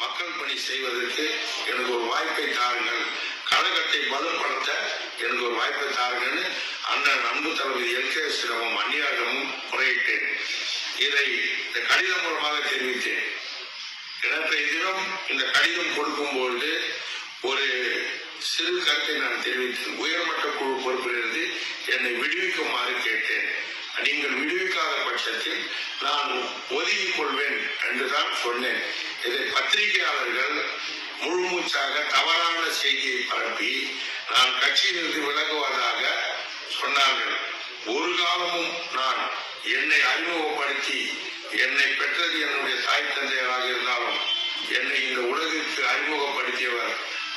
மக்கள் பணி செய்வதற்கு எனக்கு ஒரு வாய்ப்பை தாருங்கள். கழகத்தை பலப்படுத்த எனக்கு ஒரு வாய்ப்பை தாருங்கன்னு அண்ணன் அன்பு தளபதி எல். கே. சிரமம் அந்நியாகமும் முறையிட்டேன். இதை இந்த கடிதம் மூலமாக தெரிவித்தேன். நேற்றைய தினம் இந்த கடிதம் கொடுக்கும் பொழுது ஒரு சிறு கருத்தை நான் தெரிவித்தேன். உயர்மட்ட குழு பொறுப்பிலிருந்து என்னை விடுவிக்குமாறு கேட்டேன். நீங்கள் விடுவிக்காத பட்சத்தில் நான் ஒதுங்கிக் கொள்வேன் என்றுதான் சொன்னேன். இதை பத்திரிகையாளர்கள் முழுமூச்சாக தவறான செய்தியை பரப்பி நான் கட்சியிலிருந்து விலகுவதாக சொன்னார்கள். ஒரு காலமும் நான் என்னை அறிமுகப்படுத்தி என்னை பெற்றது என்னுடைய தாய் தந்தையராக இருந்தாலும் என்னை இந்த உலகிற்கு அறிமுகப்படுத்தியவர்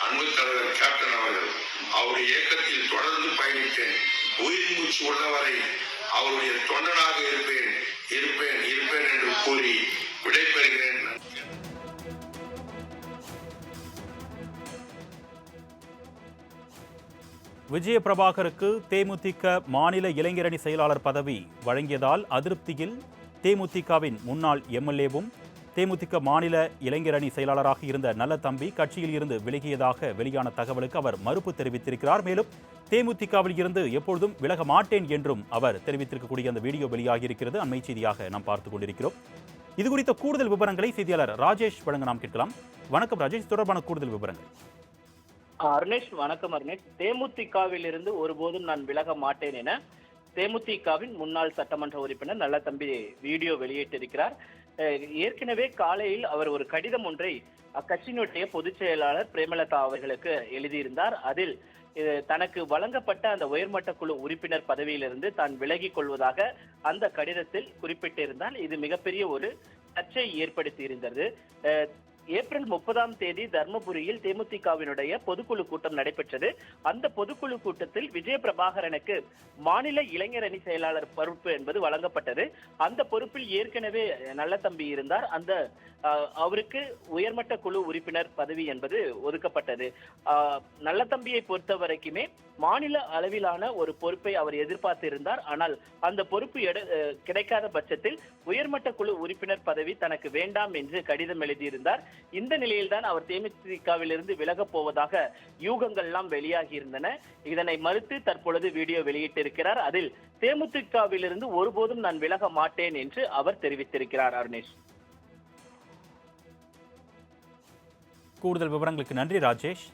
அன்பு தலைவர் கேப்டன் அவர்கள். அவருடைய இயக்கத்தில் தொடர்ந்து பயணித்தேன். உயிர் மூச்சு உள்ளவரை அவருடைய தொண்டனாக இருப்பேன் இருப்பேன் இருப்பேன் என்று கூறி விஜயபிரபாகருக்கு தேமுதிக மாநில இளைஞரணி செயலாளர் பதவி வழங்கியதால் அதிருப்தியில் தேமுதிகவின் முன்னாள் எம்எல்ஏவும் தேமுதிக மாநில இளைஞரணி செயலாளராக இருந்த நல்ல தம்பி கட்சியில் இருந்து விலகியதாக வெளியான தகவலுக்கு அவர் மறுப்பு தெரிவித்திருக்கிறார். மேலும் தேமுதிகவில் இருந்து எப்பொழுதும் விலக மாட்டேன் என்றும் அவர் தெரிவித்திருக்கக்கூடிய அந்த வீடியோ வெளியாகியிருக்கிறது. அண்மை செய்தியாக நாம் பார்த்துக் கொண்டிருக்கிறோம். இது குறித்த கூடுதல் விவரங்களை செய்தியாளர் ராஜேஷ் வழங்க நாம் கேட்கலாம். வணக்கம் ராஜேஷ். தொடர்பான கூடுதல் விவரங்கள். அருணேஷ் வணக்கம் அருணேஷ். தேமுதிகவில் இருந்து ஒருபோதும் நான் விலக மாட்டேன் என தேமுதிகவின் முன்னாள் சட்டமன்ற உறுப்பினர் நல்ல தம்பி வீடியோ வெளியிட்டிருக்கிறார். ஏற்கனவே காலையில் அவர் ஒரு கடிதம் ஒன்றை அக்கட்சியினுடைய பொதுச் செயலாளர் பிரேமலதா அவர்களுக்கு எழுதியிருந்தார். அதில் தனக்கு வழங்கப்பட்ட அந்த உயர்மட்ட குழு உறுப்பினர் பதவியிலிருந்து தான் விலகிக் கொள்வதாக அந்த கடிதத்தில் குறிப்பிட்டிருந்தால் இது மிகப்பெரிய ஒரு சர்ச்சை ஏற்படுத்தி இருந்தது ஏப்ரல் முப்பதாம் தேதி தர்மபுரியில் தேமுதிகவினுடைய பொதுக்குழு கூட்டம் நடைபெற்றது. அந்த பொதுக்குழு கூட்டத்தில் விஜய பிரபாகரனுக்கு மாநில இளைஞர் அணி செயலாளர் பொறுப்பு என்பது வழங்கப்பட்டது. அந்த பொறுப்பில் ஏற்கனவே நல்ல தம்பி இருந்தார். அந்த அவருக்கு உயர்மட்ட குழு உறுப்பினர் பதவி என்பது ஒதுக்கப்பட்டது. நல்ல தம்பியை பொறுத்த வரைக்குமே மாநில அளவிலான ஒரு பொறுப்பை அவர் எதிர்பார்த்திருந்தார். ஆனால் அந்த பொறுப்பு கிடைக்காத பட்சத்தில் உயர்மட்ட குழு உறுப்பினர் பதவி தனக்கு வேண்டாம் என்று கடிதம் எழுதியிருந்தார். இந்த நிலையில்தான் அவர் தேமுதிகவிலிருந்து விலகப் போவதாக யூகங்கள் எல்லாம் வெளியாகி இருந்தன இதனை மறுத்து தற்பொழுது வீடியோ வெளியிட்டிருக்கிறார். அதில் தேமுதிகவிலிருந்து ஒருபோதும் நான் விலக மாட்டேன் என்று அவர் தெரிவித்திருக்கிறார் அருணேஷ். கூடுதல் விவரங்களுக்கு நன்றி ராஜேஷ்.